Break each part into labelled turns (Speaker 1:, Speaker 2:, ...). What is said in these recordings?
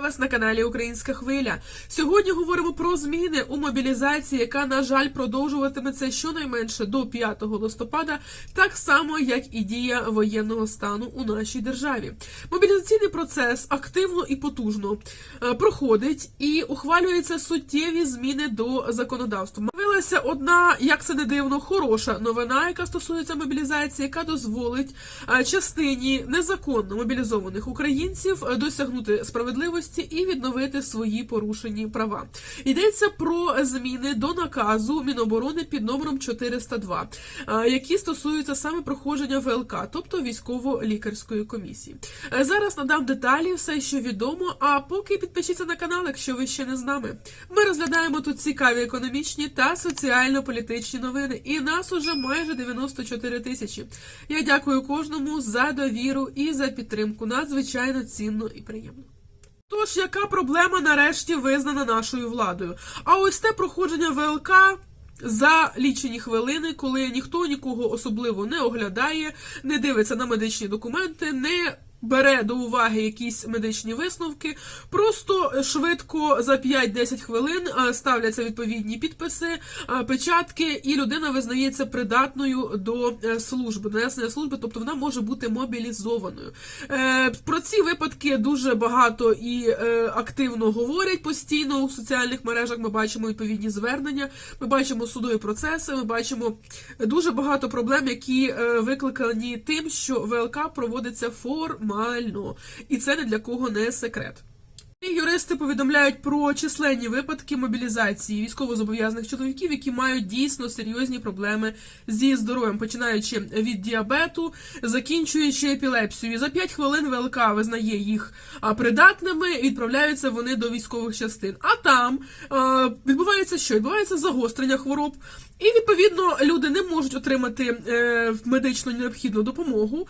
Speaker 1: Вас на каналі Українська Хвиля. Сьогодні говоримо про зміни у мобілізації, яка, на жаль, продовжуватиметься щонайменше до 5 листопада, так само як і дія воєнного стану у нашій державі. Мобілізаційний процес активно і потужно е, проходить і ухвалюються суттєві зміни до законодавства. З'явилася одна, як це не дивно, хороша новина, яка стосується мобілізації, яка дозволить е, частині незаконно мобілізованих українців е, досягнути справедливості і відновити свої порушені права. Йдеться про зміни до наказу Міноборони під номером 402, е, які стосуються саме проходження ВЛК, тобто військово-лікарської комісії. Е, Зараз надам деталі, все, що відомо. А поки підпишіться на канал, якщо ви ще не з нами. Ми розглядаємо тут цікаві економічні та соціально-політичні новини, і нас уже майже 94 тисячі. Я дякую кожному за довіру і за підтримку. Надзвичайно цінно і приємно. Тож, яка проблема нарешті визнана нашою владою? А ось те проходження ВЛК. За лічені хвилини, коли ніхто нікого особливо не оглядає, не дивиться на медичні документи, не бере до уваги якісь медичні висновки, просто швидко за 5-10 хвилин е, ставляться відповідні підписи, е, печатки, і людина визнається придатною до е, служби, до несення служби, тобто вона може бути мобілізованою. Про ці випадки дуже багато і активно говорять постійно у соціальних мережах. Ми бачимо відповідні звернення, ми бачимо судові процеси, ми бачимо дуже багато проблем, які викликані тим, що ВЛК проводиться формально, і це не для кого не секрет. Юристи повідомляють про численні випадки мобілізації військовозобов'язаних чоловіків, які мають дійсно серйозні проблеми зі здоров'ям, починаючи від діабету, закінчуючи епілепсією. За 5 хвилин ВЛК визнає їх придатними, і відправляються вони до військових частин. А там відбувається що? Відбувається загострення хвороб. І відповідно люди не можуть отримати е, медичну необхідну допомогу.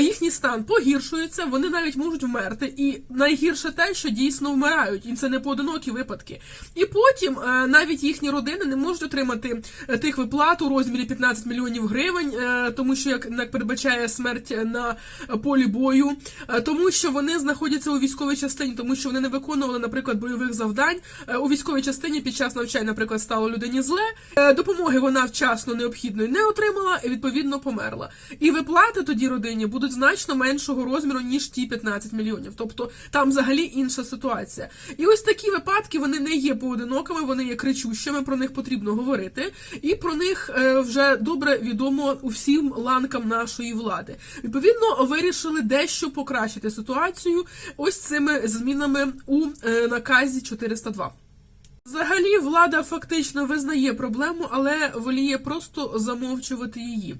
Speaker 1: Їхній стан погіршується, вони навіть можуть вмерти. І найгірше те, що дійсно вмирають, і це не поодинокі випадки. І потім е, навіть їхні родини не можуть отримати е, тих виплат у розмірі 15 мільйонів гривень, е, тому що як, передбачає смерть на полі бою, тому що вони знаходяться у військовій частині, тому що вони не виконували, наприклад, бойових завдань у військовій частині під час навчання, наприклад, стало людині зле. Допомоги вона вчасно необхідної не отримала і відповідно померла. І виплати тоді родині будуть значно меншого розміру ніж ті 15 мільйонів. Тобто там взагалі інша ситуація. І ось такі випадки вони не є поодинокими, вони є кричущими. Про них потрібно говорити, і про них е, вже добре відомо усім ланкам нашої влади. Відповідно, вирішили дещо покращити ситуацію ось цими змінами у е, наказі 402. Взагалі, влада фактично визнає проблему, але воліє просто замовчувати її.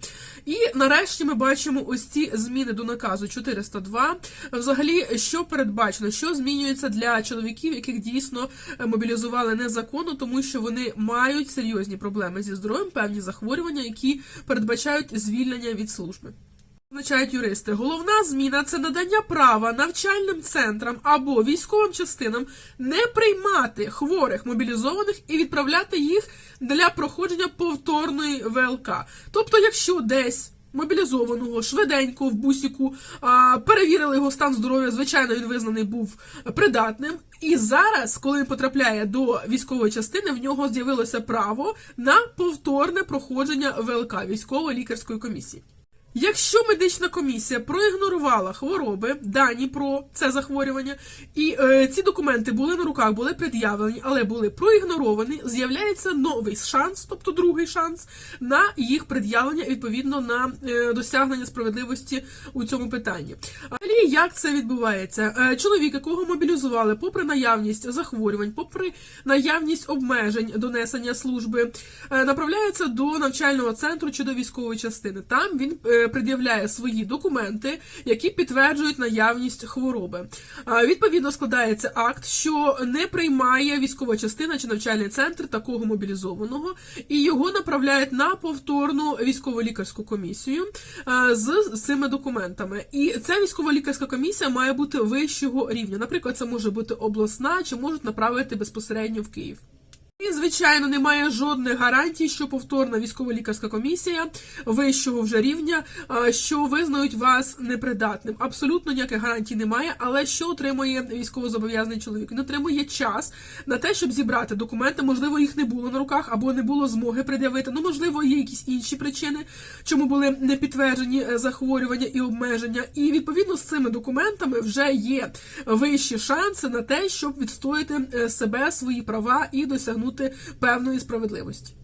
Speaker 1: І нарешті ми бачимо ось ці зміни до наказу 402. Взагалі, що передбачено, що змінюється для чоловіків, яких дійсно мобілізували незаконно, тому що вони мають серйозні проблеми зі здоров'ям, певні захворювання, які передбачають звільнення від служби. Означають юристи. Головна зміна це надання права навчальним центрам або військовим частинам не приймати хворих мобілізованих і відправляти їх для проходження повторної ВЛК. Тобто, якщо десь мобілізованого швиденько в бусіку перевірили його стан здоров'я, звичайно, він визнаний був придатним. І зараз, коли він потрапляє до військової частини, в нього з'явилося право на повторне проходження ВЛК військово-лікарської комісії. Якщо медична комісія проігнорувала хвороби, дані про це захворювання, і е, ці документи були на руках, були пред'явлені, але були проігноровані, з'являється новий шанс, тобто другий шанс, на їх пред'явлення відповідно на е, досягнення справедливості у цьому питанні. Далі як це відбувається? Е, чоловік, якого мобілізували, попри наявність захворювань, попри наявність обмежень до несення служби, е, направляється до навчального центру чи до військової частини. Там він е, пред'являє свої документи, які підтверджують наявність хвороби. Відповідно складається акт, що не приймає військова частина чи навчальний центр такого мобілізованого, і його направляють на повторну військово-лікарську комісію з цими документами. І ця військово-лікарська комісія має бути вищого рівня. Наприклад, це може бути обласна чи можуть направити безпосередньо в Київ. І, звичайно, немає жодних гарантій, що повторна військово-лікарська комісія вищого вже рівня, що визнають вас непридатним. Абсолютно ніяких гарантій немає. Але що отримує військовозобов'язаний чоловік? Він отримує час на те, щоб зібрати документи. Можливо, їх не було на руках або не було змоги пред'явити. Ну, можливо, є якісь інші причини, чому були не підтверджені е, захворювання і обмеження. І відповідно з цими документами вже є вищі шанси на те, щоб відстояти е, себе, свої права і досягнути певної справедливості.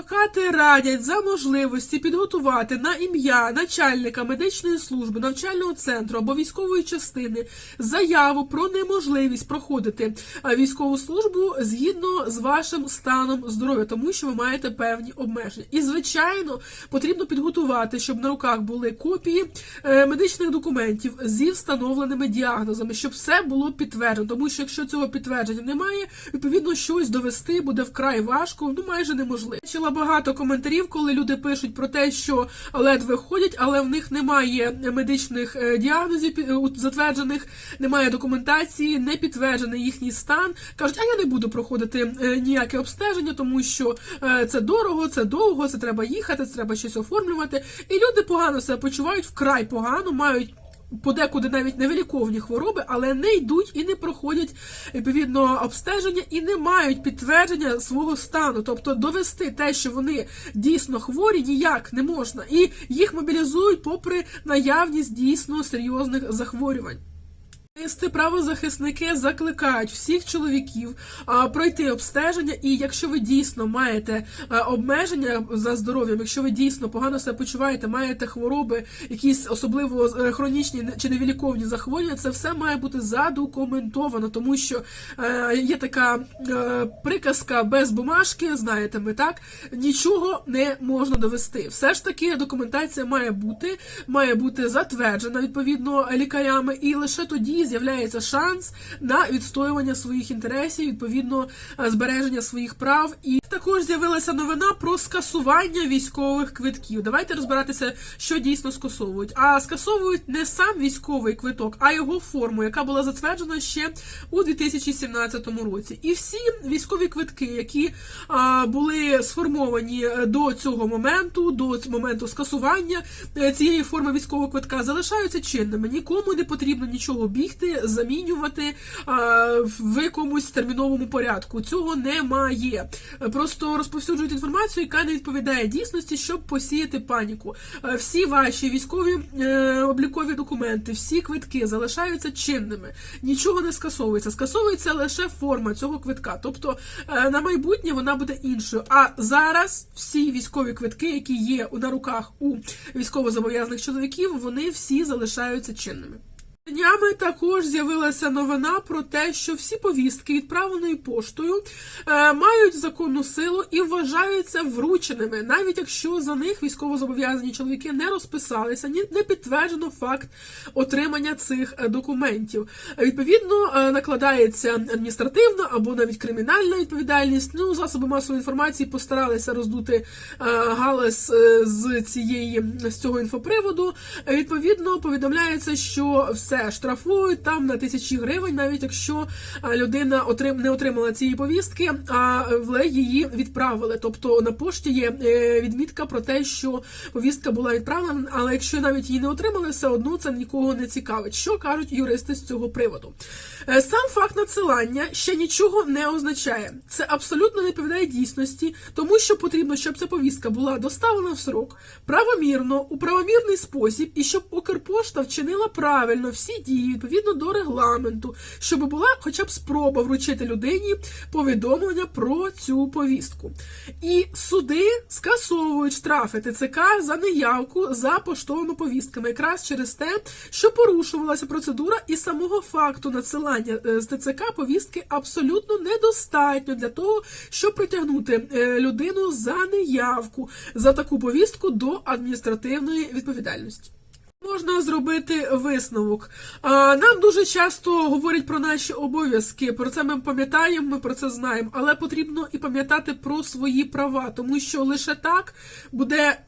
Speaker 1: Адвокати радять за можливості підготувати на ім'я начальника медичної служби, навчального центру або військової частини заяву про неможливість проходити е, військову службу згідно з вашим станом здоров'я, тому що ви маєте певні обмеження. І звичайно потрібно підготувати, щоб на руках були копії е, медичних документів зі встановленими діагнозами, щоб все було підтверджено. Тому що якщо цього підтвердження немає, відповідно щось довести буде вкрай важко, ну майже неможливо. Бачила багато коментарів, коли люди пишуть про те, що ледве ходять, але в них немає медичних е, діагнозів е, затверджених, немає документації, не підтверджений їхній стан. кажуть, а я не буду проходити е, ніяке обстеження, тому що це дорого, це довго, це треба їхати, це треба щось оформлювати. І люди погано себе почувають вкрай погано, мають. Подекуди навіть невиліковні хвороби, але не йдуть і не проходять відповідно обстеження і не мають підтвердження свого стану. Тобто довести те, що вони дійсно хворі, ніяк не можна, і їх мобілізують попри наявність дійсно серйозних захворювань. Правозахисники закликають всіх чоловіків а, пройти обстеження, і якщо ви дійсно маєте а, обмеження за здоров'ям, якщо ви дійсно погано себе почуваєте, маєте хвороби, якісь особливо е, хронічні чи невіліковні захворювання, це все має бути задокументовано, тому що е, є така е, приказка без бумажки, знаєте ми так, нічого не можна довести. Все ж таки документація має бути, має бути затверджена відповідно лікарями, і лише тоді з'являється шанс на відстоювання своїх інтересів, відповідно е, збереження своїх прав. І також з'явилася новина про скасування військових квитків. Давайте розбиратися, що дійсно скасовують. А скасовують не сам військовий квиток, а його форму, яка була затверджена ще у 2017 році. І всі військові квитки, які а, були сформовані е, до цього моменту, до моменту скасування е, цієї форми військового квитка, залишаються чинними. Нікому не потрібно нічого бігти, замінювати а, в якомусь терміновому порядку. Цього немає. Просто розповсюджують інформацію, яка не відповідає дійсності, щоб посіяти паніку. Е, Всі ваші військові е, облікові документи, всі квитки залишаються чинними. Нічого не скасовується. Скасовується лише форма цього квитка. Тобто е, на майбутнє вона буде іншою. А зараз всі військові квитки, які є на руках у військовозобов'язаних чоловіків, вони всі залишаються чинними. Днями також з'явилася новина про те, що всі повістки, відправленої поштою, е, мають законну силу і вважаються врученими, навіть якщо за них військовозобов'язані чоловіки не розписалися, ні не підтверджено факт отримання цих е, документів. Відповідно, е, накладається адміністративна або навіть кримінальна відповідальність. Ну, засоби масової інформації постаралися роздути галас з цієї з цього інфоприводу. Відповідно, повідомляється, що все штрафують там на тисячі гривень, навіть якщо людина не отримала цієї повістки, а її відправили. Тобто на пошті є е, відмітка про те, що повістка була відправлена, але якщо навіть її не отримали, все одно це нікого не цікавить. Що кажуть юристи з цього приводу? Е, Сам факт надсилання ще нічого не означає. Це абсолютно не відповідає дійсності, тому що потрібно, щоб ця повістка була доставлена в срок, правомірно, у правомірний спосіб, і щоб Укрпошта вчинила правильно всі дії відповідно до регламенту, щоб була хоча б спроба вручити людині повідомлення про цю повістку. І суди скасовують штрафи ТЦК за неявку за поштовими повістками, якраз через те, що порушувалася процедура і самого факту надсилання е, з ТЦК повістки абсолютно недостатньо для того, щоб притягнути е, людину за неявку за таку повістку до адміністративної відповідальності. Можна зробити висновок. Нам дуже часто говорять про наші обов'язки. Про це ми пам'ятаємо, ми про це знаємо, але потрібно і пам'ятати про свої права, тому що лише так буде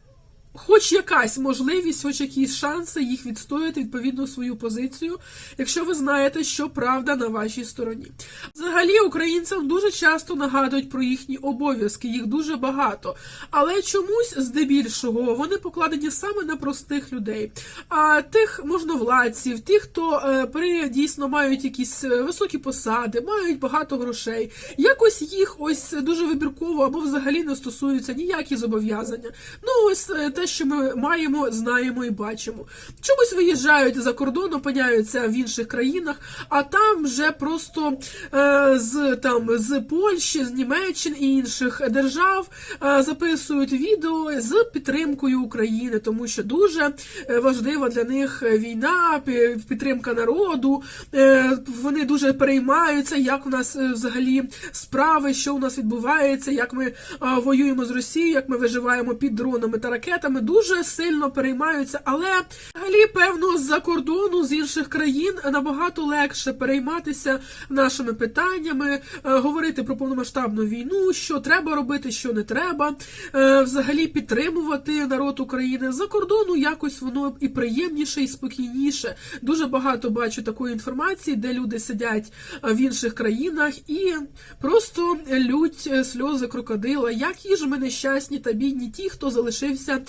Speaker 1: хоч якась можливість, хоч якісь шанси їх відстояти відповідно свою позицію, якщо ви знаєте, що правда на вашій стороні. Взагалі, українцям дуже часто нагадують про їхні обов'язки, їх дуже багато. Але чомусь, здебільшого, вони покладені саме на простих людей, а тих можновладців, тих, хто е, при дійсно мають якісь е, високі посади, мають багато грошей. Якось їх ось дуже вибірково або взагалі не стосуються ніякі зобов'язання. Ну, ось е, те, що ми маємо, знаємо і бачимо. Чомусь виїжджають за кордон, опиняються в інших країнах, а там вже просто е, з там з Польщі, з Німеччини і інших держав е, записують відео з підтримкою України, тому що дуже е, важлива для них війна, підтримка народу. Е, Вони дуже переймаються, як у нас е, взагалі справи, що у нас відбувається, як ми а, воюємо з Росією, як ми виживаємо під дронами та ракетами. Дуже сильно переймаються, але взагалі, певно, з-за кордону з інших країн набагато легше перейматися нашими питаннями, е, говорити про повномасштабну війну, що треба робити, що не треба, е, взагалі підтримувати народ України за кордону. Якось воно і приємніше, і спокійніше. Дуже багато бачу такої інформації, де люди сидять е, в інших країнах і просто лють сльози крокодила. Які ж ми нещасні та бідні, ті, хто залишився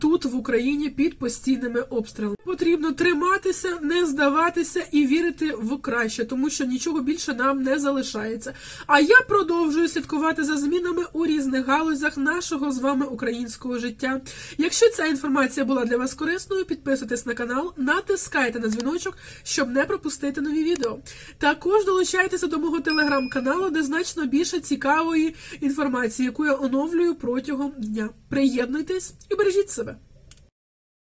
Speaker 1: тут в Україні під постійними обстрілами. Потрібно триматися, не здаватися і вірити в краще, тому що нічого більше нам не залишається. А я продовжую слідкувати за змінами у різних галузях нашого з вами українського життя. Якщо ця інформація була для вас корисною, підписуйтесь на канал, натискайте на дзвіночок, щоб не пропустити нові відео. Також долучайтеся до мого телеграм-каналу, де значно більше цікавої інформації, яку я оновлюю протягом дня. Приєднуйтесь і бережіть себе.